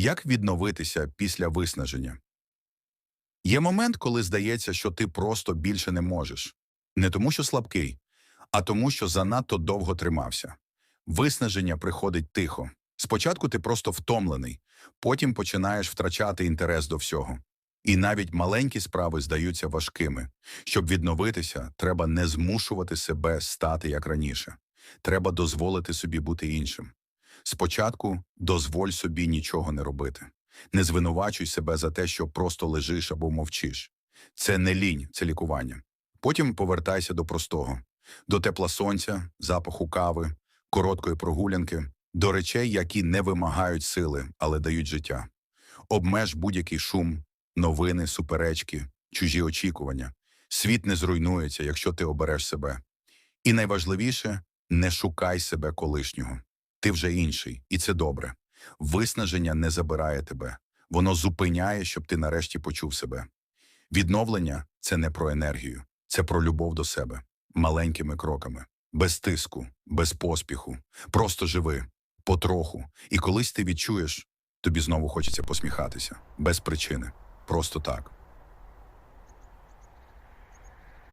Як відновитися після виснаження? Є момент, коли здається, що ти просто більше не можеш. Не тому, що слабкий, а тому, що занадто довго тримався. Виснаження приходить тихо. Спочатку ти просто втомлений, потім починаєш втрачати інтерес до всього. І навіть маленькі справи здаються важкими. Щоб відновитися, треба не змушувати себе стати як раніше. Треба дозволити собі бути іншим. Спочатку дозволь собі нічого не робити. Не звинувачуй себе за те, що просто лежиш або мовчиш. Це не лінь, це лікування. Потім повертайся до простого, до тепла сонця, запаху кави, короткої прогулянки, до речей, які не вимагають сили, але дають життя. Обмеж будь-який шум, новини, суперечки, чужі очікування. Світ не зруйнується, якщо ти обереш себе. І найважливіше не шукай себе колишнього. Ти вже інший, і це добре. Виснаження не забирає тебе, воно зупиняє, щоб ти нарешті почув себе. Відновлення це не про енергію, це про любов до себе, маленькими кроками, без тиску, без поспіху. Просто живи, потроху. І колись ти відчуєш, тобі знову хочеться посміхатися, без причини, просто так.